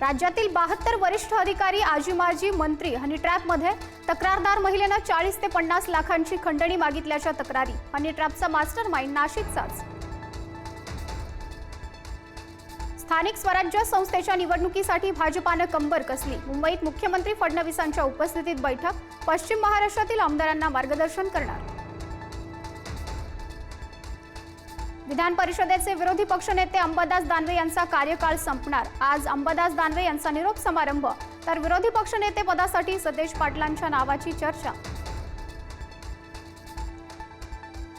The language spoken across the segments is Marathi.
राज्यातील बहात्तर वरिष्ठ अधिकारी आजी माजी मंत्री हनी ट्रॅपमध्ये तक्रारदार महिलेनं चाळीस ते पन्नास लाखांची खंडणी मागितल्याच्या तक्रारी. हनी ट्रॅपचा मास्टर माइंड नाशिकचाच. स्थानिक स्वराज्य संस्थेच्या निवडणुकीसाठी भाजपानं कंबर कसली? मुंबईत मुख्यमंत्री फडणवीसांच्या उपस्थितीत बैठक. पश्चिम महाराष्ट्रातील आमदारांना मार्गदर्शन करणार. विधान परिषदेचे विरोधी पक्षनेते अंबादास दानवे यांचा कार्यकाळ संपणार. आज अंबादास दानवे यांचा निरोप समारंभ. तर विरोधी पक्षनेते पदासाठी सतेज पाटलांच्या नावाची चर्चा.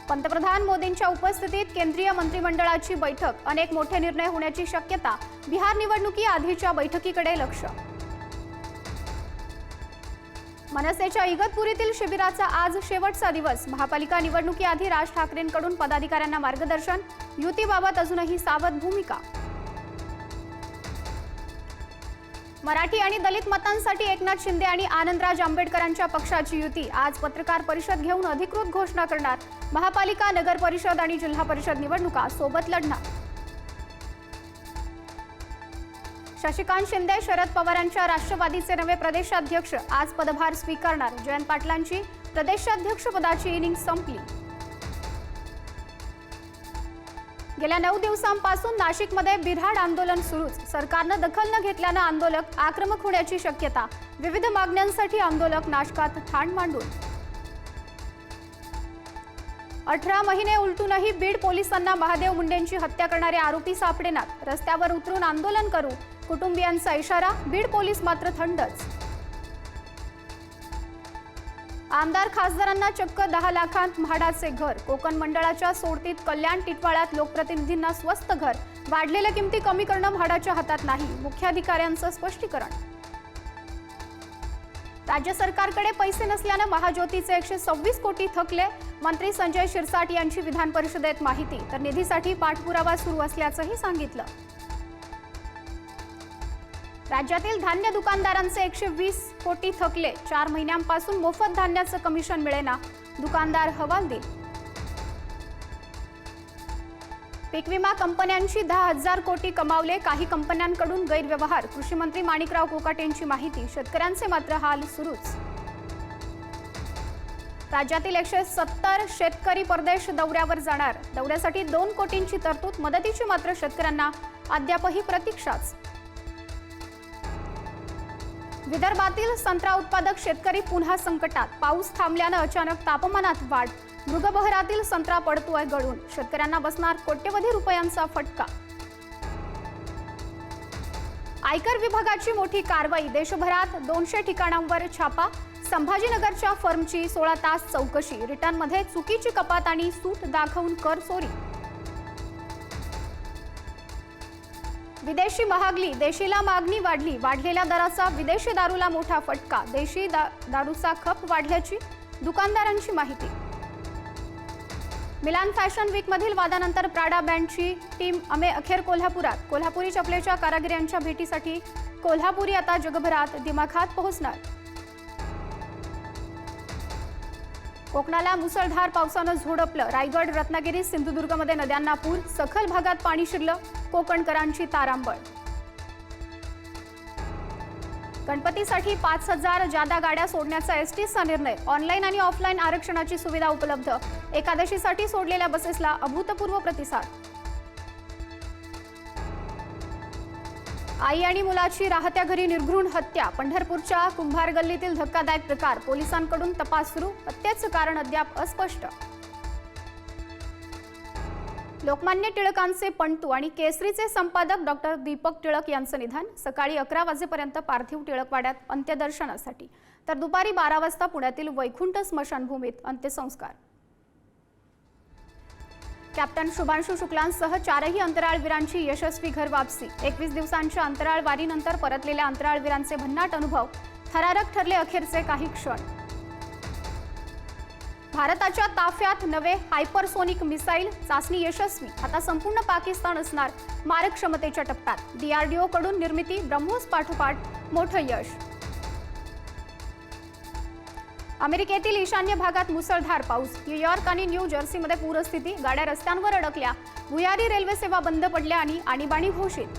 पंतप्रधान मोदींच्या उपस्थितीत केंद्रीय मंत्रिमंडळाची बैठक. अनेक मोठे निर्णय होण्याची शक्यता. बिहार निवडणुकी आधीच्या बैठकीकडे लक्ष. मनसेच्या इगतपुरीतील शिबिराचा आज शेवटचा दिवस. महापालिका निवडणुकीआधी राज ठाकरेंकडून पदाधिकाऱ्यांना मार्गदर्शन. युतीबाबत अजूनही सावध भूमिका. मराठी आणि दलित मतांसाठी एकनाथ शिंदे आणि आनंदराज आंबेडकरांच्या पक्षाची युती. आज पत्रकार परिषद घेऊन अधिकृत घोषणा करणार. महापालिका नगर परिषद आणि जिल्हा परिषद निवडणुका. सोबत लढणार. शशिकांत शिंदे शरद पवारांच्या राष्ट्रवादीचे नवे प्रदेशाध्यक्ष. आज पदभार स्वीकारणार जयंत पाटलांची. प्रदेशाध्यक्षपदाची इनिंग संपली. गेल्या नऊ दिवसांपासून नाशिकमध्ये बिऱ्हाड आंदोलन सुरूच. सरकारनं दखल न घेतल्यानं आंदोलक आक्रमक होण्याची शक्यता. विविध मागण्यांसाठी आंदोलक नाशकात ठाण मांडून. अठरा महिने उलटूनही बीड पोलिसांना महादेव मुंडेंची हत्या करणारे आरोपी सापडेनात. रस्त्यावर उतरून आंदोलन करू कुटुंबियांचा इशारा बीड पोलीस मात्र थंडच. आमदार खासदारांना चक्क दहा लाखांत म्हाडाचे घर. कोकण मंडळाच्या सोडतीत कल्याण टिटवाळ्यात लोकप्रतिनिधींना स्वस्त घर. वाढलेल्या किमती कमी करणं म्हाडाच्या हातात नाही मुख्याधिकाऱ्यांचं स्पष्टीकरण. राज्य सरकारकडे पैसे नसल्यानं महाज्योतीचे एकशे सव्वीस कोटी थकले. मंत्री संजय शिरसाट यांची विधान परिषदेत माहिती तर निधीसाठी पाठपुरावा सुरू असल्याचंही सांगितलं. राज्यातील धान्य दुकानदारांचे एकशे वीस कोटी थकले. चार महिन्यांपासून मोफत धान्याचं कमिशन मिळेना दुकानदार हवालदिल पीक विमा कंपन्यांशी दहा हजार कोटी कमावले काही कंपन्यांकडून गैरव्यवहार. कृषी मंत्री माणिकराव कोकाटेंची माहिती शेतकऱ्यांचे मात्र हाल सुरूच. राज्यातील एकशे सत्तर शेतकरी परदेश दौऱ्यावर जाणार. दौऱ्यासाठी दोन कोटींची तरतूद मदतीची मात्र शेतकऱ्यांना अद्यापही प्रतीक्षाच. विदर्भातील संत्रा उत्पादक शेतकरी पुन्हा संकटात. पाऊस थांबल्यानं अचानक तापमानात वाढ. मृगबहरातील संत्रा पडतोय गळून. शेतकऱ्यांना बसणार कोट्यवधी रुपयांचा फटका. आयकर विभागाची मोठी कारवाई. देशभरात दोनशे ठिकाणांवर छापा. संभाजीनगरच्या फर्मची सोळा तास चौकशी. रिटर्नमध्ये चुकीची कपात आणि सूट दाखवून कर चोरी विदेशी महागली देशीला मागणी वाढली. वाढलेल्या दराचा विदेशी दारूला मोठा फटका. देशी दा दारूचा खप वाढल्याची दुकानदारांची माहिती. मिलान फॅशन वीकमधील वादानंतर प्राडा बँडची टीम अमे अखेर कोल्हापुरात. कोल्हापुरी चपलेच्या कारागिरांच्या भेटीसाठी कोल्हापुरी आता जगभरात दिमाखात पोहोचणार. कोकणाला मुसळधार पावसानं झोडपलं. रायगड रत्नागिरी सिंधुदुर्गमध्ये नद्यांना पूर. सखल भागात पाणी शिरलं. कोकणकरांची तारांबळ. गणपतीसाठी पाच हजार जादा गाड्या सोडण्याचा एसटीचा निर्णय. ऑनलाईन आणि ऑफलाईन आरक्षणाची सुविधा उपलब्ध. एकादशीसाठी सोडलेल्या बसेसला अभूतपूर्व प्रतिसाद. आई आणि मुलाची राहत्या घरी निर्घृण हत्या. पंढरपूरच्या कुंभार गल्लीतील धक्कादायक प्रकार. पोलिसांकडून तपास सुरू. हत्येचं कारण अद्याप अस्पष्ट. लोकमान्य टिळकांचे पंटू आणि केसरीचे संपादक डॉक्टर दीपक टिळक यांचं निधन. सकाळी अकरा वाजेपर्यंत पार्थिव टिळकवाड्यात अंत्यदर्शनासाठी. तर दुपारी बारा वाजता पुण्यातील वैकुंठ स्मशानभूमीत अंत्यसंस्कार. कॅप्टन शुभांशु शुक्लांसह चारही अंतराळवीरांची यशस्वी घर वापसी. एकवीस दिवसांच्या अंतराळवारीनंतर परतलेल्या अंतराळवीरांचे भन्नाट अनुभव थरारक ठरले अखेरचे काही क्षण. भारताच्या ताफ्यात नवे हायपरसोनिक मिसाईल चाचणी यशस्वी. आता संपूर्ण पाकिस्तान असणार मारक क्षमतेच्या टप्प्यात डीआरडीओ कडून निर्मिती ब्रह्मोस पाठोपाठ मोठं यश. अमेरिकेतील ईशान्य भागात मुसळधार पाऊस. न्यूयॉर्क आणि न्यू जर्सीमध्ये पूरस्थिती. गाड्या रस्त्यांवर अडकल्या. भुयारी रेल्वे सेवा बंद पडल्या आणि आणीबाणी घोषित.